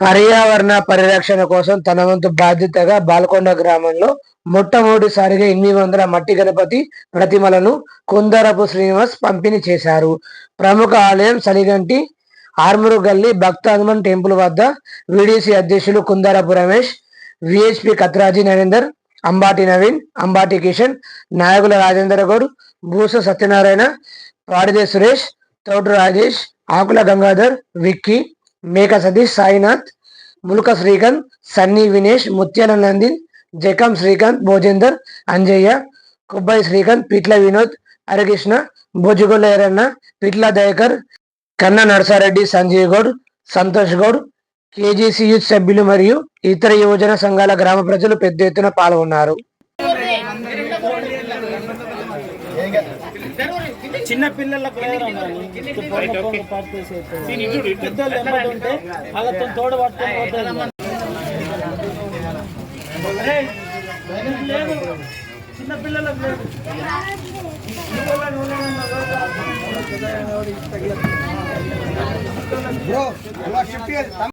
పర్యావరణ పరిరక్షణ కోసం తన వంతు బాధ్యతగా బాల్కొండ గ్రామంలో మొట్టమొదటిసారిగా ఎనిమిది వందల మట్టి గణపతి ప్రతిమలను కుందరపు శ్రీనివాస్ పంపిణీ చేశారు. ప్రముఖ ఆలయం సలిగంటి ఆర్మూరు గల్లీ భక్త హనుమన్ టెంపుల్ వద్ద విడిసి అధ్యక్షులు కుందరపు రమేష్ విహెచ్పి కత్రాజీ నరేందర్ అంబాటి నవీన్ అంబాటి కిషన్ నాయకుల రాజేందర్ గౌడ్ భూస సత్యనారాయణ పాడిదే సురేష్ తోటు రాజేష్ ఆకుల గంగాధర్ విక్కీ మేక సతీష్ సాయినాథ్ ములుక శ్రీకాంత్ సన్నీ వినేష్ ముత్యాల నంది జకం శ్రీకాంత్ భోజేందర్ అంజయ్య కొబ్బాయి శ్రీకాంత్ పిట్ల వినోద్ హరికృష్ణ భోజగొల్ల ఎరన్న పిట్ల దయకర్ కన్న నరసారెడ్డి సంజయ్ గౌడ్ సంతోష్ గౌడ్ కేజీసీ యూత్ సభ్యులు మరియు ఇతర యువజన సంఘాల గ్రామ ప్రజలు పెద్ద ఎత్తున పాల్గొన్నారు. చిన్న పిల్లలకు పెద్దలు పెద్దోళ్ళు ఎంబడి ఉంటే వాళ్ళతో తోడు పట్టుకొని చిన్న పిల్లలకు లేదు బ్రో అలా షిఫ్ట్